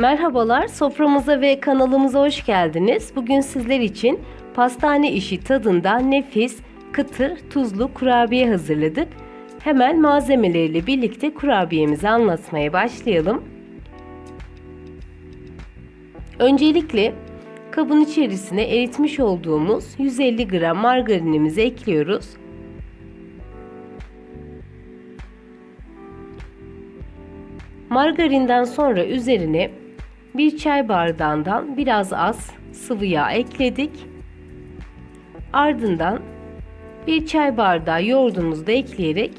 Merhabalar, soframıza ve kanalımıza hoş geldiniz. Bugün sizler için pastane işi tadında nefis, kıtır, tuzlu kurabiye hazırladık. Hemen malzemeleriyle birlikte kurabiyemizi anlatmaya başlayalım. Öncelikle kabın içerisine eritmiş olduğumuz 150 gram margarinimizi ekliyoruz. Margarinden sonra üzerine bir çay bardağından biraz az sıvı yağ ekledik. Ardından bir çay bardağı yoğurdumuzu da ekleyerek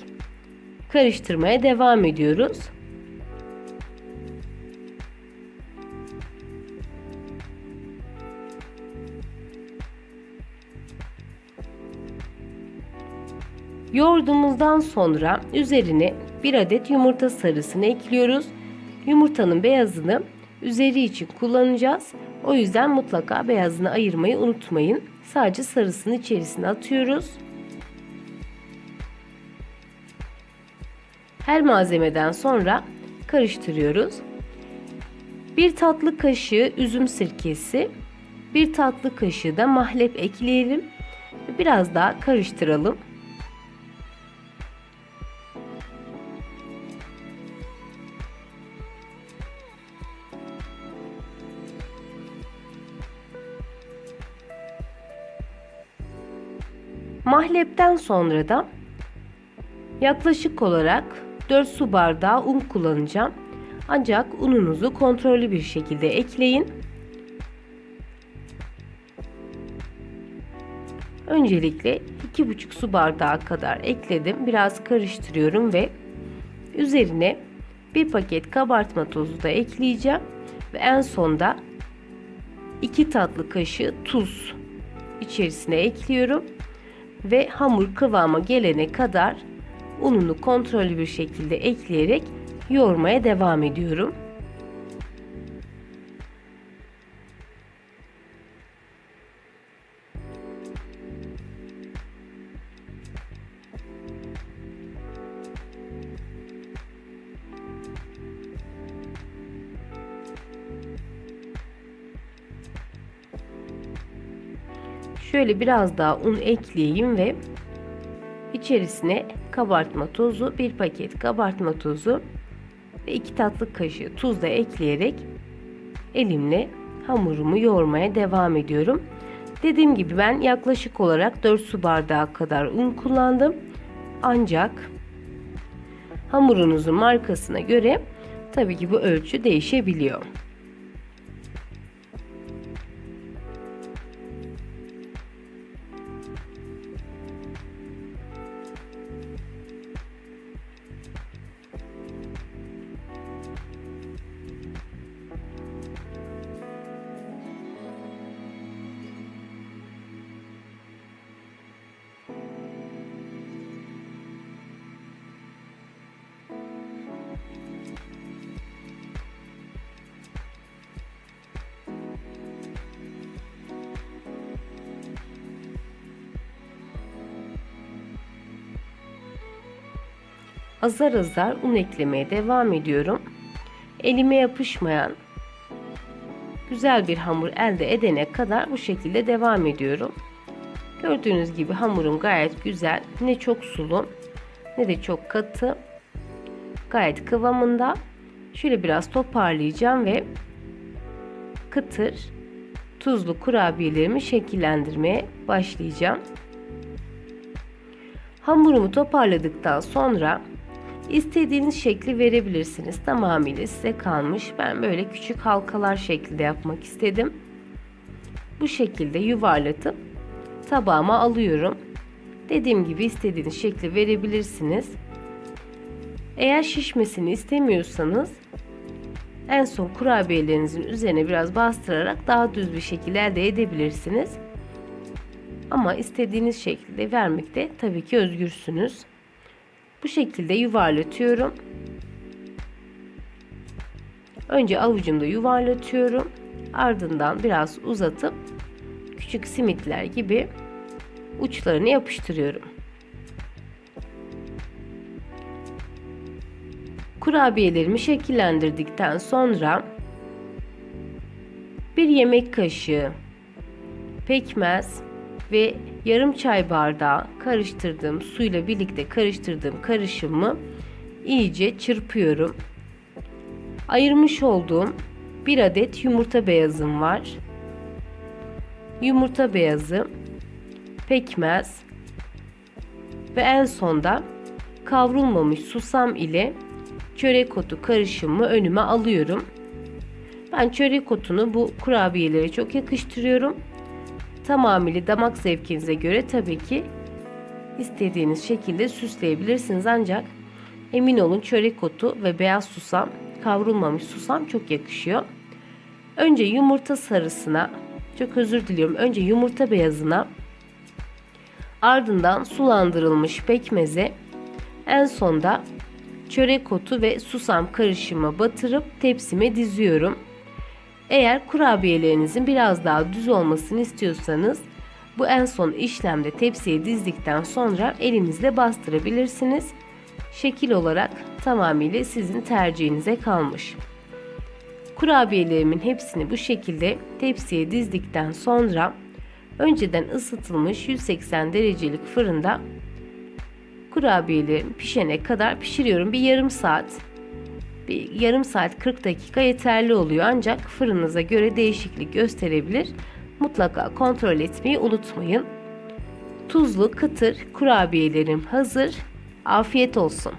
karıştırmaya devam ediyoruz. Yoğurdumuzdan sonra üzerine bir adet yumurta sarısını ekliyoruz. Yumurtanın beyazını üzeri için kullanacağız. O yüzden mutlaka beyazını ayırmayı unutmayın. Sadece sarısını içerisine atıyoruz. Her malzemeden sonra karıştırıyoruz. Bir tatlı kaşığı üzüm sirkesi, bir tatlı kaşığı da mahlep ekleyelim. Biraz daha karıştıralım. Mahlepten sonra da yaklaşık olarak 4 su bardağı un kullanacağım. Ancak ununuzu kontrollü bir şekilde ekleyin. Öncelikle 2,5 su bardağı kadar ekledim. Biraz karıştırıyorum ve üzerine bir paket kabartma tozu da ekleyeceğim ve en sonda 2 tatlı kaşığı tuz içerisine ekliyorum ve hamur kıvama gelene kadar ununu kontrollü bir şekilde ekleyerek yoğurmaya devam ediyorum. Şöyle biraz daha un ekleyeyim ve içerisine kabartma tozu, bir paket kabartma tozu ve iki tatlı kaşığı tuz da ekleyerek elimle hamurumu yoğurmaya devam ediyorum. Dediğim gibi ben yaklaşık olarak 4 su bardağı kadar un kullandım. Ancak hamurunuzun markasına göre tabii ki bu ölçü değişebiliyor. Azar azar un eklemeye devam ediyorum. Elime yapışmayan güzel bir hamur elde edene kadar bu şekilde devam ediyorum. Gördüğünüz gibi hamurum gayet güzel. Ne çok sulu ne de çok katı. Gayet kıvamında. Şöyle biraz toparlayacağım ve kıtır tuzlu kurabiyelerimi şekillendirmeye başlayacağım. Hamurumu toparladıktan sonra İstediğiniz şekli verebilirsiniz. Tamamıyla size kalmış. Ben böyle küçük halkalar şeklinde yapmak istedim. Bu şekilde yuvarlatıp tabağıma alıyorum. Dediğim gibi istediğiniz şekli verebilirsiniz. Eğer şişmesini istemiyorsanız en son kurabiyelerinizin üzerine biraz bastırarak daha düz bir şekilde elde edebilirsiniz. Ama istediğiniz şekilde vermekte tabii ki özgürsünüz. Bu şekilde yuvarlatıyorum. Önce avucumda yuvarlatıyorum. Ardından biraz uzatıp küçük simitler gibi uçlarını yapıştırıyorum. Kurabiyelerimi şekillendirdikten sonra bir yemek kaşığı pekmez ve yarım çay bardağı karıştırdığım suyla birlikte karıştırdığım karışımı iyice çırpıyorum. Ayırmış olduğum bir adet yumurta beyazım var. Yumurta beyazı, pekmez ve en sonda kavrulmamış susam ile çörek otu karışımı önüme alıyorum. Ben çörek otunu bu kurabiyelere çok yakıştırıyorum. Tamamıyla damak zevkinize göre tabii ki istediğiniz şekilde süsleyebilirsiniz ancak emin olun çörek otu ve beyaz susam kavrulmamış susam çok yakışıyor. Önce yumurta sarısına çok özür diliyorum. Önce yumurta beyazına ardından sulandırılmış pekmeze en sonda çörek otu ve susam karışımı batırıp tepsime diziyorum. Eğer kurabiyelerinizin biraz daha düz olmasını istiyorsanız bu en son işlemde tepsiye dizdikten sonra elinizle bastırabilirsiniz. Şekil olarak tamamıyla sizin tercihinize kalmış. Kurabiyelerimin hepsini bu şekilde tepsiye dizdikten sonra önceden ısıtılmış 180 derecelik fırında kurabiyelerim pişene kadar pişiriyorum. Bir yarım saat yarım saat 40 dakika yeterli oluyor ancak fırınıza göre değişiklik gösterebilir. Mutlaka kontrol etmeyi unutmayın. Tuzlu kıtır kurabiyelerim hazır. Afiyet olsun.